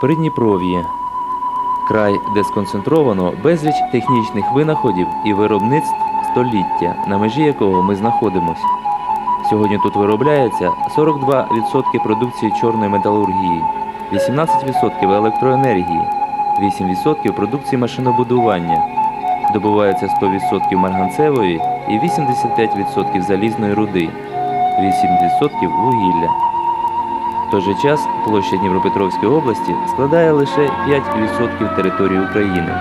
Придніпров'я. Край, де сконцентровано безліч технічних винаходів і виробництв століття, на межі якого ми знаходимося. Сьогодні тут виробляється 42% продукції чорної металургії, 18% електроенергії, 8% продукції машинобудування, добувається 100% марганцевої і 85% залізної руди, 8% вугілля. В той же час площа Дніпропетровської області складає лише 5% території України.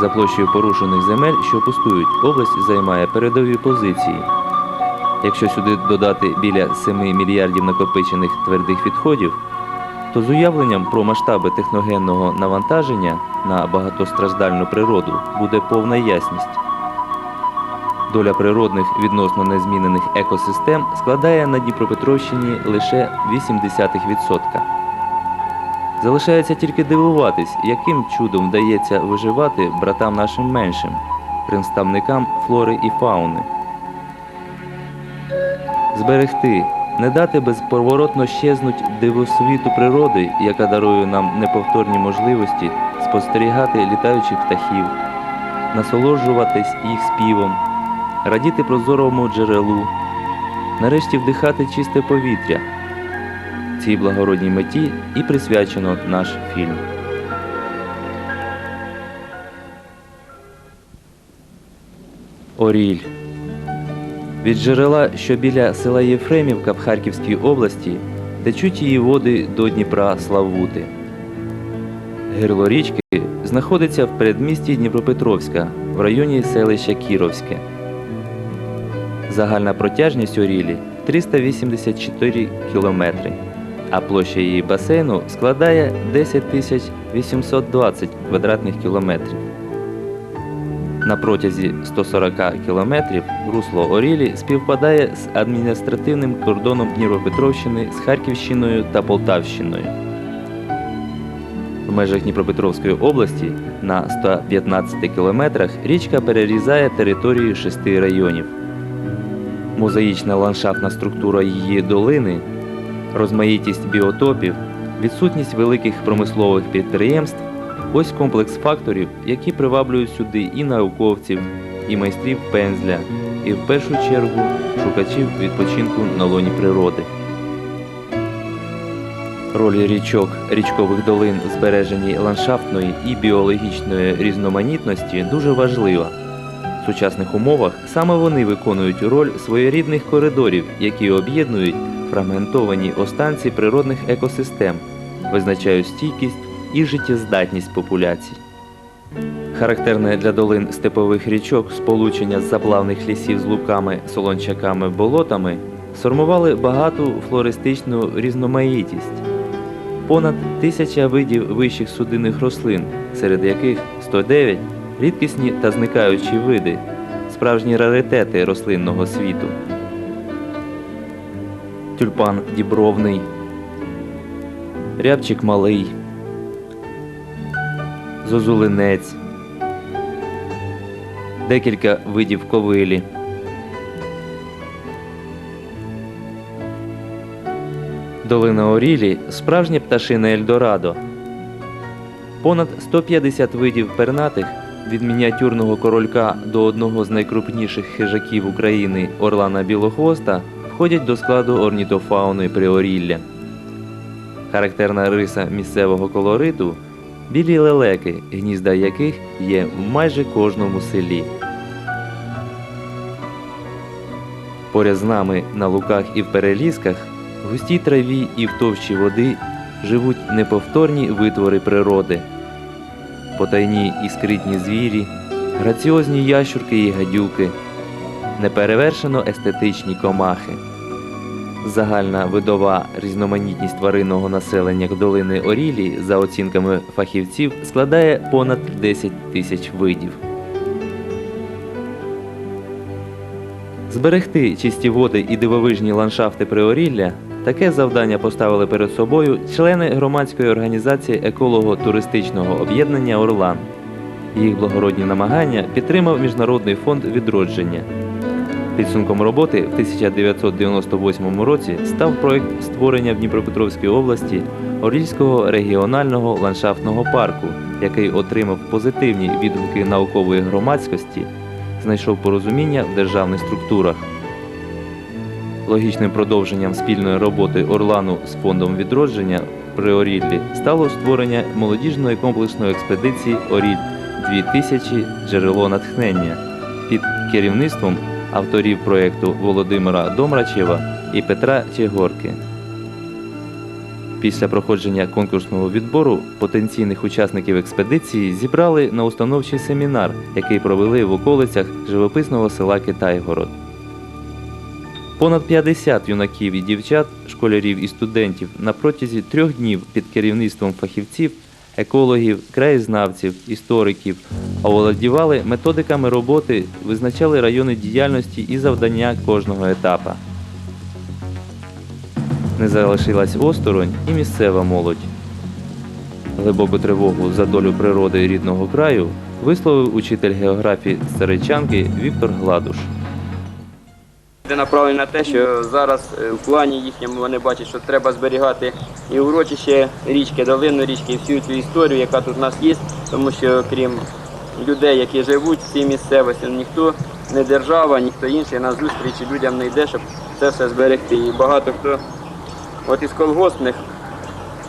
За площею порушених земель, що пустують, область займає передові позиції. Якщо сюди додати біля 7 мільярдів накопичених твердих відходів, то з уявленням про масштаби техногенного навантаження на багатостраждальну природу буде повна ясність. Доля природних відносно незмінених екосистем складає на Дніпропетровщині лише 0,8%. Залишається тільки дивуватись, яким чудом вдається виживати братам нашим меншим, представникам флори і фауни. Зберегти, не дати безповоротно щезнуть дивосвіту природи, яка дарує нам неповторні можливості спостерігати літаючих птахів, насолоджуватись їх співом, радіти прозорому джерелу, нарешті вдихати чисте повітря. Цій благородній меті і присвячено наш фільм. Оріль. Від джерела, що біля села Єфремівка в Харківській області, течуть її води до Дніпра Славути. Гирло річки знаходиться в передмісті Дніпропетровська в районі селища Кіровське. Загальна протяжність Орілі 384 кілометри, а площа її басейну складає 10 тисяч 820 квадратних кілометрів. На протязі 140 кілометрів русло Орілі співпадає з адміністративним кордоном Дніпропетровщини з Харківщиною та Полтавщиною. В межах Дніпропетровської області на 115 кілометрах річка перерізає територію шести районів. Мозаїчна ландшафтна структура її долини, розмаїтість біотопів, відсутність великих промислових підприємств ось комплекс факторів, які приваблюють сюди і науковців, і майстрів пензля, і в першу чергу шукачів відпочинку на лоні природи. Роль річок, річкових долин в збереженні ландшафтної і біологічної різноманітності дуже важлива. В сучасних умовах саме вони виконують роль своєрідних коридорів, які об'єднують фрагментовані останці природних екосистем, визначають стійкість і життєздатність популяцій. Характерне для долин степових річок сполучення з заплавних лісів з луками, солончаками, болотами сформували багату флористичну різноманітність. Понад тисяча видів вищих судинних рослин, серед яких 109 рідкісні та зникаючі види, справжні раритети рослинного світу. Тюльпан дібровний, рябчик малий, зозулинець, декілька видів ковилі. Долина Орілі справжнє пташине Ельдорадо. Понад 150 видів пернатих від мініатюрного королька до одного з найкрупніших хижаків України орлана білохвоста входять до складу орнітофауни Приорілля. Характерна риса місцевого колориту білі лелеки, гнізда яких є в майже кожному селі. Поряд з нами на луках і в перелісках, в густій траві і в товщі води живуть неповторні витвори природи, потайні і скритні звірі, граціозні ящурки і гадюки, неперевершено естетичні комахи. Загальна видова різноманітність тваринного населення долини Орілі, за оцінками фахівців, складає понад 10 тисяч видів. Зберегти чисті води і дивовижні ландшафти Приорілля таке завдання поставили перед собою члени громадської організації еколого-туристичного об'єднання Орлан. Їх благородні намагання підтримав Міжнародний фонд відродження. Підсумком роботи в 1998 році став проект створення в Дніпропетровській області Орільського регіонального ландшафтного парку, який отримав позитивні відгуки наукової громадськості, знайшов порозуміння в державних структурах. Логічним продовженням спільної роботи Орлану з фондом відродження при Оріллі стало створення молодіжної комплексної експедиції Оріль 2000 джерело натхнення під керівництвом авторів проєкту Володимира Домрачева і Петра Чегорки. Після проходження конкурсного відбору потенційних учасників експедиції зібрали на установчий семінар, який провели в околицях живописного села Китайгород. Понад 50 юнаків і дівчат, школярів і студентів на протязі трьох днів під керівництвом фахівців, екологів, краєзнавців, істориків оволодівали методиками роботи, визначали райони діяльності і завдання кожного етапа. Не залишилась осторонь і місцева молодь. Глибоку тривогу за долю природи рідного краю висловив учитель географії Старичанки Віктор Гладуш. Де направлені на те, що зараз е, в плані їхньому вони бачать, що треба зберігати і урочище річки, долину річки, і всю цю історію, яка тут у нас є, тому що крім людей, які живуть в цій місцевості, ніхто не держава, ніхто інший на зустрічі людям не йде, щоб це все зберегти. І багато хто от із колгоспних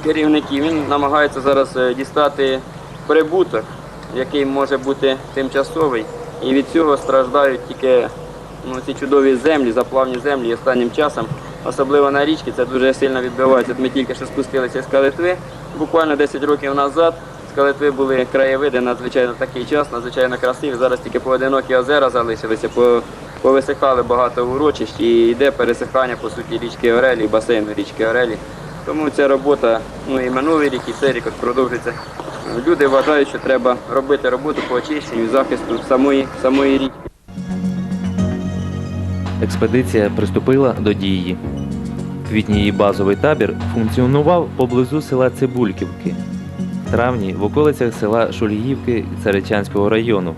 керівників він намагається зараз е, дістати прибуток, який може бути тимчасовий. І від цього страждають тільки ну, ці чудові землі, заплавні землі і останнім часом, особливо на річці, це дуже сильно відбивається. От ми тільки що спустилися з Калитви, буквально 10 років назад. З Калитви були краєвиди надзвичайно такий час, надзвичайно красиві. Зараз тільки поодинокі озера залишилися, повисихали багато урочищ і йде пересихання по суті річки Орелі, басейну річки Орелі. Тому ця робота, ну і минулий рік, і цей рік продовжиться. Люди вважають, що треба робити роботу по очищенню і захисту самої, самої річки. Експедиція приступила до дії. В квітні її базовий табір функціонував поблизу села Цибульківки, в травні в околицях села Шульгівки Царичанського району,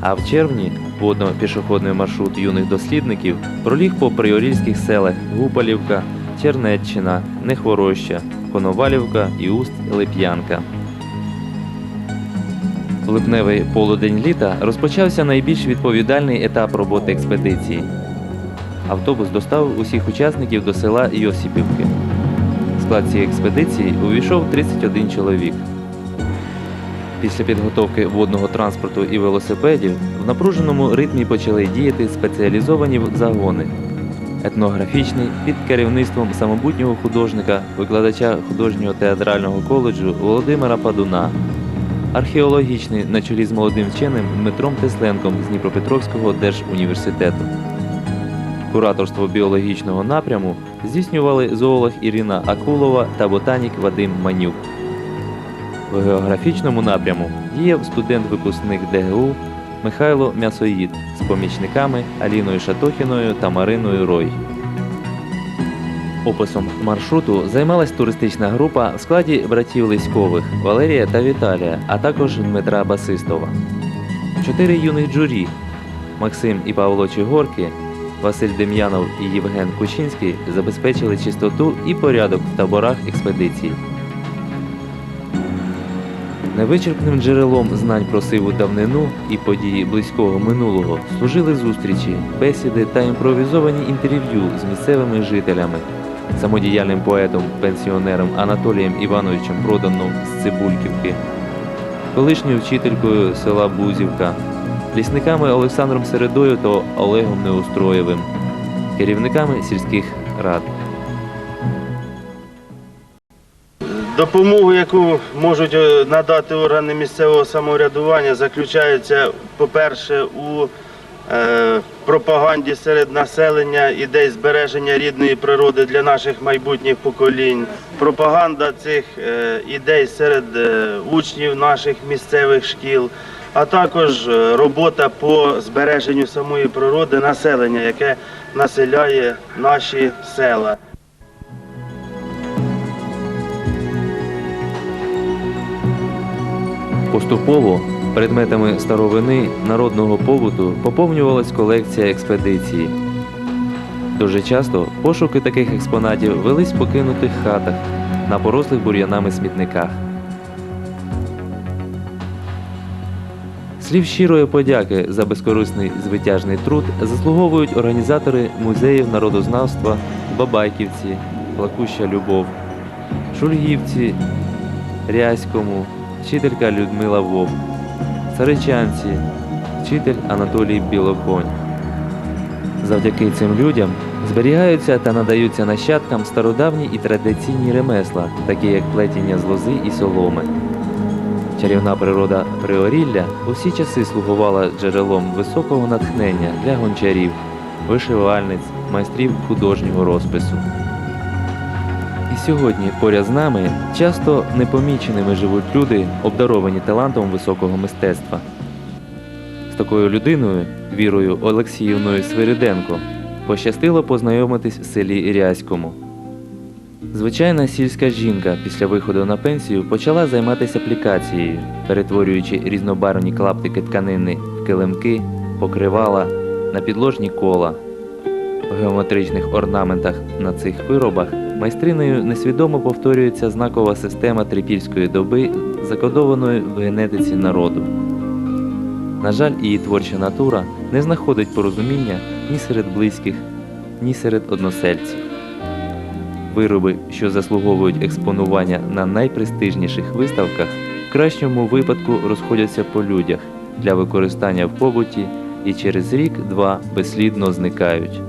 а в червні водно-пішохідний маршрут юних дослідників проліг по приорільських селах Гупалівка, Чернеччина, Нехвороща, Коновалівка і Уст-Лип'янка. В липневий полудень літа розпочався найбільш відповідальний етап роботи експедиції. Автобус доставив усіх учасників до села Йосипівки. Склад цієї експедиції увійшов 31 чоловік. Після підготовки водного транспорту і велосипедів в напруженому ритмі почали діяти спеціалізовані загони. Етнографічний під керівництвом самобутнього художника, викладача художнього театрального коледжу Володимира Падуна, археологічний на чолі з молодим вченим Дмитром Тесленком з Дніпропетровського держуніверситету. Кураторство біологічного напряму здійснювали зоолог Ірина Акулова та ботанік Вадим Манюк. В географічному напряму діяв студент-випускник ДГУ Михайло М'ясоїд з помічниками Аліною Шатохіною та Мариною Рой. Описом маршруту займалась туристична група в складі братів Лиськових Валерія та Віталія, а також Дмитра Басистова. Чотири юних джурі Максим і Павло Чигорки, Василь Дем'янов і Євген Кучинський забезпечили чистоту і порядок в таборах експедиції. Невичерпним джерелом знань про сиву давнину і події близького минулого служили зустрічі, бесіди та імпровізовані інтерв'ю з місцевими жителями, самодіяльним поетом, пенсіонером Анатолієм Івановичем Проданом з Цибульківки, колишньою вчителькою села Бузівка, лісниками Олександром Середою та Олегом Неустроєвим, керівниками сільських рад. Допомогу, яку можуть е, надати органи місцевого самоврядування, заключається, по-перше, у е, пропаганді серед населення ідей збереження рідної природи для наших майбутніх поколінь, пропаганда цих е, ідей серед учнів наших місцевих шкіл, а також е, робота по збереженню самої природи населення, яке населяє наші села. Поступово Предметами старовини народного побуту поповнювалась колекція експедиції. Дуже часто пошуки таких експонатів велись в покинутих хатах на порослих бур'янами смітниках. Слів щирої подяки за безкорисний звитяжний труд заслуговують організатори музеїв народознавства Бабайківці, Плакуща Любов, Шульгівці, Рязькому, вчителька Людмила Вовк, Царичанці, вчитель Анатолій Білоконь. Завдяки цим людям зберігаються та надаються нащадкам стародавні і традиційні ремесла, такі як плетіння з лози і соломи. Чарівна природа Приорілля у всі часи слугувала джерелом високого натхнення для гончарів, вишивальниць, майстрів художнього розпису. І сьогодні поряд з нами часто непоміченими живуть люди, обдаровані талантом високого мистецтва. З такою людиною, Вірою Олексіївною Свириденко, пощастило познайомитись в селі Рязькому. Звичайна сільська жінка після виходу на пенсію почала займатися аплікацією, перетворюючи різнобарвні клаптики тканини в килимки, покривала на підложні кола. В геометричних орнаментах на цих виробах майстриною несвідомо повторюється знакова система трипільської доби, закодованої в генетиці народу. На жаль, її творча натура не знаходить порозуміння ні серед близьких, ні серед односельців. Вироби, що заслуговують експонування на найпрестижніших виставках, в кращому випадку розходяться по людях для використання в побуті і через рік-два безслідно зникають.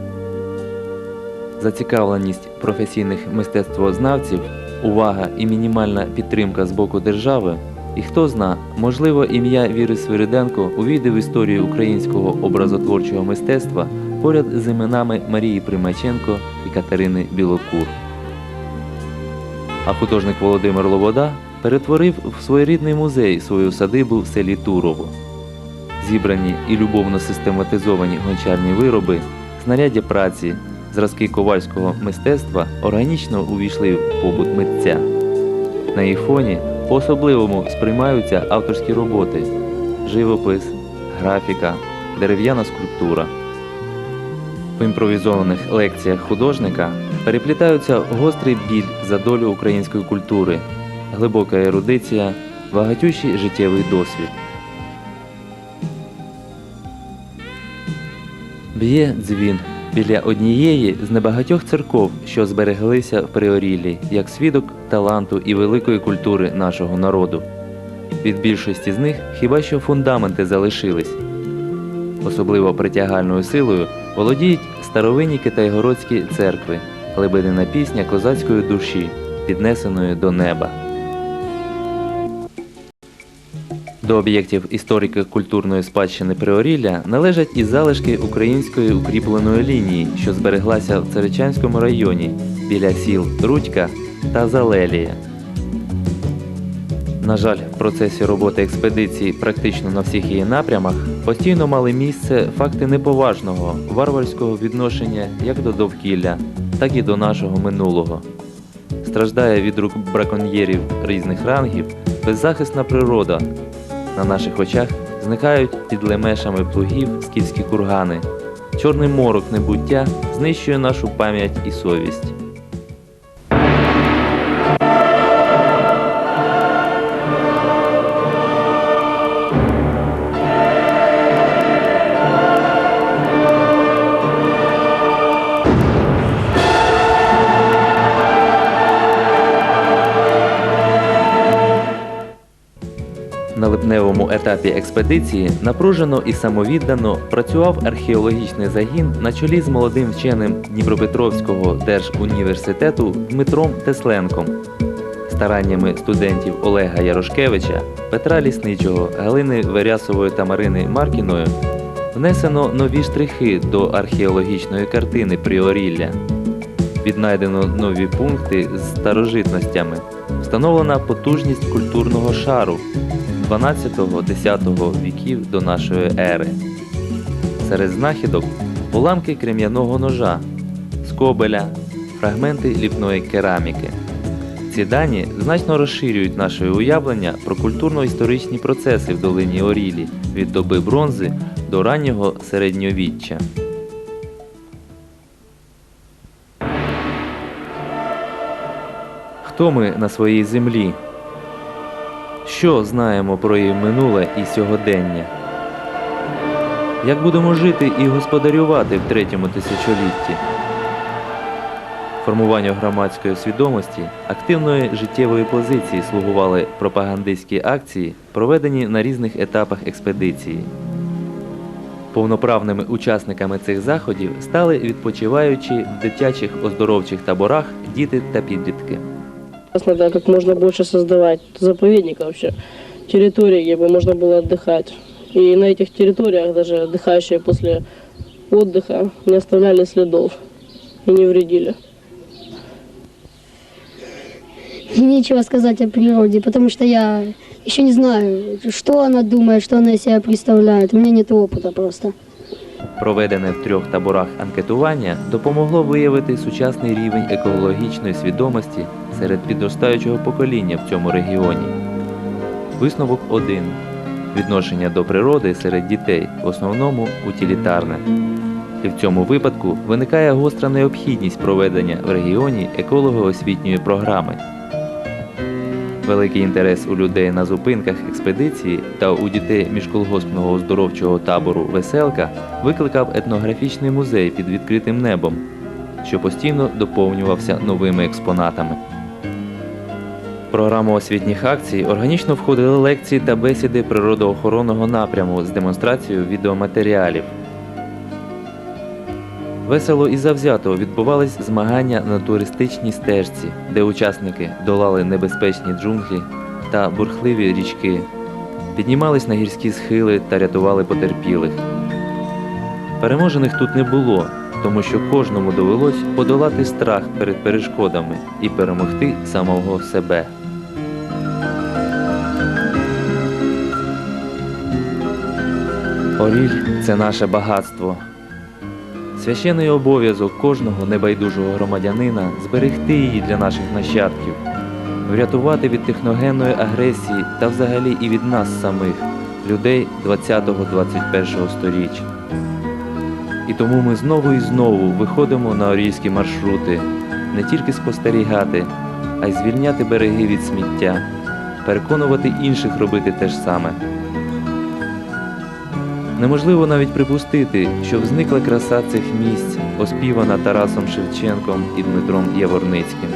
Зацікавленість професійних мистецтвознавців, увага і мінімальна підтримка з боку держави. І хто зна, можливо, ім'я Віри Свириденко увійде в історію українського образотворчого мистецтва поряд з іменами Марії Примаченко і Катерини Білокур. А художник Володимир Лобода перетворив в своєрідний музей свою садибу в селі Турово. Зібрані і любовно систематизовані гончарні вироби, знаряддя праці, зразки ковальського мистецтва органічно увійшли в побут митця. На їх фоні по-особливому сприймаються авторські роботи, живопис, графіка, дерев'яна скульптура. В імпровізованих лекціях художника переплітаються гострий біль за долю української культури, глибока ерудиція, багатющий життєвий досвід. Б'є дзвін біля однієї з небагатьох церков, що збереглися в Приоріллі, як свідок таланту і великої культури нашого народу. Від більшості з них хіба що фундаменти залишились. Особливо притягальною силою володіють старовинні китайгородські церкви, глибинна пісня козацької душі, піднесеної до неба. До об'єктів історико-культурної спадщини Приорілля належать і залишки української укріпленої лінії, що збереглася в Царичанському районі біля сіл Рудька та Залелія. На жаль, в процесі роботи експедиції практично на всіх її напрямах постійно мали місце факти неповажного, варварського відношення як до довкілля, так і до нашого минулого. Страждає від рук браконьєрів різних рангів беззахисна природа. На наших очах зникають під лемешами плугів скіфські кургани. Чорний морок небуття знищує нашу пам'ять і совість. Етапі експедиції напружено і самовіддано працював археологічний загін на чолі з молодим вченим Дніпропетровського держуніверситету Дмитром Тесленком. Стараннями студентів Олега Ярошкевича, Петра Лісничого, Галини Верясової та Марини Маркіною внесено нові штрихи до археологічної картини Пріорілля. Віднайдено нові пункти з старожитностями. Встановлена потужність культурного шару 12-10 віків до нашої ери. Серед знахідок уламки крем'яного ножа, скобеля, фрагменти ліпної кераміки. Ці дані значно розширюють наше уявлення про культурно-історичні процеси в долині Орілі від доби бронзи до раннього середньовіччя. Хто ми на своїй землі? Що знаємо про її минуле і сьогодення? Як будемо жити і господарювати в третьому тисячолітті? Формуванню громадської свідомості, активної життєвої позиції слугували пропагандистські акції, проведені на різних етапах експедиції. Повноправними учасниками цих заходів стали відпочиваючі в дитячих оздоровчих таборах діти та підлітки. Сейчас надо как можно больше создавать заповедников вообще, территорий, где бы можно было отдыхать. И на этих территориях даже отдыхающие после отдыха не оставляли следов и не вредили. Нечего сказать о природе, потому что я еще не знаю, что она думает, что она из себя представляет. У меня нет опыта просто. Проведене в трьох таборах анкетування допомогло виявити сучасний рівень екологічної свідомості серед підростаючого покоління в цьому регіоні. Висновок 1. Відношення до природи серед дітей в основному утилітарне. І в цьому випадку виникає гостра необхідність проведення в регіоні еколого-освітньої програми. Великий інтерес у людей на зупинках експедиції та у дітей міжколгоспного оздоровчого табору Веселка викликав етнографічний музей під відкритим небом, що постійно доповнювався новими експонатами. Програму освітніх акцій органічно входили лекції та бесіди природоохоронного напряму з демонстрацією відеоматеріалів. Весело і завзято відбувались змагання на туристичній стежці, де учасники долали небезпечні джунглі та бурхливі річки, піднімались на гірські схили та рятували потерпілих. Переможених тут не було, тому що кожному довелось подолати страх перед перешкодами і перемогти самого себе. Оріль це наше багатство. Священний обов'язок кожного небайдужого громадянина зберегти її для наших нащадків, врятувати від техногенної агресії та взагалі і від нас самих, людей 20-21 сторіччя. І тому ми знову і знову виходимо на орільські маршрути, не тільки спостерігати, а й звільняти береги від сміття, переконувати інших робити те ж саме. Неможливо навіть припустити, що зникла краса цих місць, оспівана Тарасом Шевченком і Дмитром Яворницьким.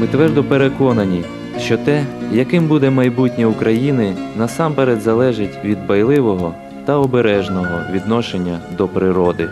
Ми твердо переконані, що те, яким буде майбутнє України, насамперед залежить від байливого та обережного відношення до природи.